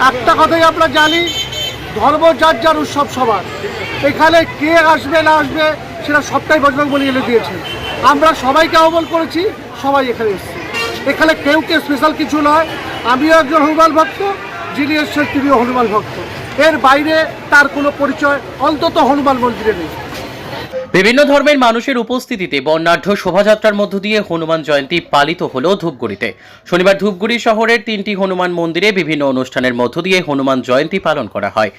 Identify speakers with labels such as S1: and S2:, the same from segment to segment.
S1: একটা কথাই আমরা জানি, ধর্ম যার যার উৎসব সবার। এখানে কে আসবে, না আসবে, সেটা সবটাই বজরং বলি এনে দিয়েছে। আমরা সবাইকে আহ্বান করেছি, সবাই এখানে এসেছে। এখানে কেউ কে স্পেশাল কিছু নয়। আমিও একজন হনুমান ভক্ত, যিনি এসছেন তিনিও হনুমান ভক্ত। এর বাইরে তার কোনো পরিচয়, অন্তত হনুমান মন্দিরে নেই।
S2: বিভিন্ন ধর্মের মানুষের উপস্থিতিতে বর্ণাঢ্য শোভাযাত্রার মধ্য দিয়ে হনুমান জয়ন্তী পালিত হল ধূপগুড়িতে। শনিবার ধূপগুড়ি শহরের তিনটি হনুমান মন্দিরে বিভিন্ন অনুষ্ঠানের মধ্য দিয়ে হনুমান জয়ন্তী পালন করা হয়।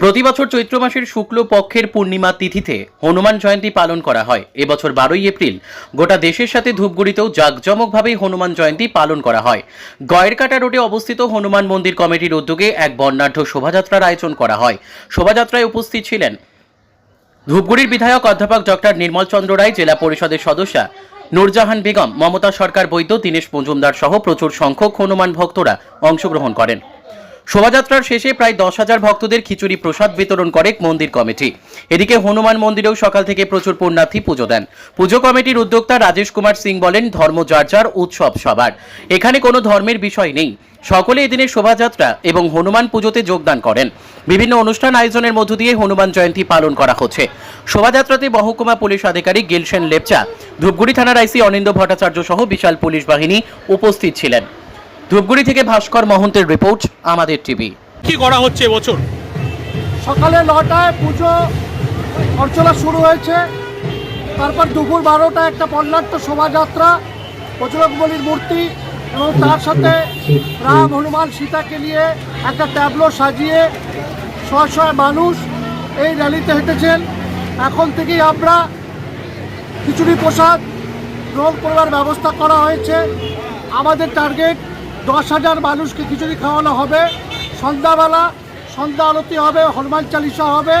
S2: প্রতি বছর চৈত্র মাসের শুক্ল পক্ষের পূর্ণিমা তিথিতে হনুমান জয়ন্তী পালন করা হয়। এবছর বারোই এপ্রিল গোটা দেশের সাথে ধূপগুড়িতেও জাঁকজমকভাবেই হনুমান জয়ন্তী পালন করা হয়। গয়েরকাটা রোডে অবস্থিত হনুমান মন্দির কমিটির উদ্যোগে এক বর্ণাঢ্য শোভাযাত্রার আয়োজন করা হয়। শোভাযাত্রায় উপস্থিত ছিলেন ধূপগুড়ির বিধায়ক অধ্যাপক ডক্টর নির্মল চন্দ্র রায়, জেলা পরিষদের সদস্যা নূরজাহান বেগম, মমতা সরকার বৈদ্য, দীনেশ মজুমদার সহ প্রচুর সংখ্যক হনুমান ভক্তরা অংশগ্রহণ করেন। শোভাযাত্রার শেষে প্রায় দশ হাজার ভক্তদের খিচুড়ি প্রসাদ বিতরণ করে মন্দির কমিটি। এদিকে হনুমান মন্দিরেও সকাল থেকে প্রচুর পুণ্যার্থী পুজো দেন। পুজো কমিটির উদ্যোক্তা রাজেশ কুমার সিং বলেন, ধর্ম যার উৎসব সবার। এখানে কোনো ধর্মের বিষয় নেই। সকলে এদিনের শোভাযাত্রা এবং হনুমান পুজোতে যোগদান করেন। বিভিন্ন অনুষ্ঠান আয়োজনের মধ্য দিয়ে হনুমান জয়ন্তী পালন করা হচ্ছে। শোভাযাত্রাতে মহকুমা পুলিশ আধিকারিক গিলসেন লেপচা, ধূপগুড়ি থানার আইসি অনিন্দ ভট্টাচার্য সহ বিশাল পুলিশ বাহিনী উপস্থিত ছিলেন। ধূপগুড়ি থেকে ভাস্কর মহন্তের রিপোর্ট আমাদের টিভি।
S3: কি করা হচ্ছে এবছর?
S1: সকালে নটায় পুজো অর্চনা শুরু হয়েছে। তারপর দুপুর বারোটায় একটা বর্ণাঢ্য শোভাযাত্রা বজরংবলির মূর্তি এবং তার সাথে রাম হনুমান সীতাকে নিয়ে একটা ট্যাবলো সাজিয়ে শয় শয় মানুষ এই র্যালিতে হেঁটেছেন। এখন থেকেই আমরা খিচুড়ি প্রসাদ গ্রহণ করবার ব্যবস্থা করা হয়েছে। আমাদের টার্গেট দশ হাজার মানুষকে খিচুড়ি খাওয়ানো হবে, সন্ধ্যাবেলা সন্ধ্যা আরতি হবে, হনুমান চালিসা হবে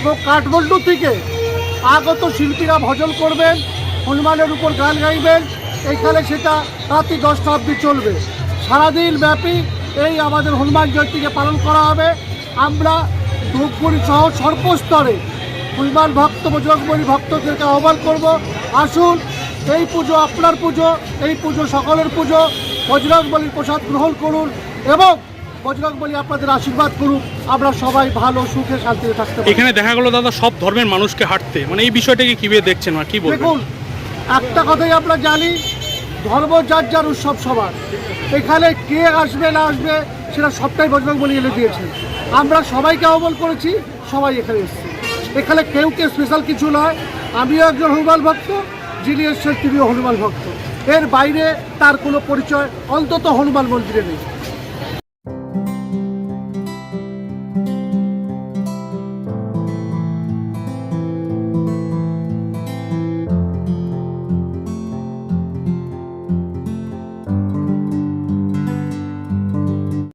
S1: এবং কাঠমান্ডু থেকে আগত শিল্পীরা ভজন করবেন, হনুমানের উপর গান গাইবেন। এইখানে সেটা রাত্রি দশটা অবধি চলবে। সারাদিন ব্যাপী এই আমাদের হনুমান জয়ন্তীকে পালন করা হবে। আমরা ধূপগুড়ি সহ সর্বস্তরে হনুমান ভক্ত বজরংবলী ভক্তদেরকে আহ্বান করব। আসুন, এই পুজো আপনার পুজো, এই পুজো সকলের পুজো। বজরংবলীর প্রসাদ গ্রহণ করুন এবং বজরংবলী আপনাদের আশীর্বাদ করুন আমরা সবাই ভালো সুখে শান্তিতে থাকতে
S3: এখানে দেখা গেল দাদা সব ধর্মের মানুষকে হাঁটতে। মানে এই বিষয়টাকে কীভাবে দেখছেন আর কি
S1: দেখুন একটা কথাই আমরা জানি ধর্ম যার যার উৎসব সবার। এখানে কে আসবে না আসবে সেটা সবটাই বজরং বলি এনে দিয়েছে আমরা সবাইকে আহ্বান করেছি সবাই এখানে এসছে। এখানে কেউ কে স্পেশাল কিছু নয়। আমিও একজন হনুমান ভক্ত যিনি এসছেন তিনিও হনুমান ভক্ত। এর বাইরে তার কোনো পরিচয় অন্তত হনুমান মন্দিরে নেই।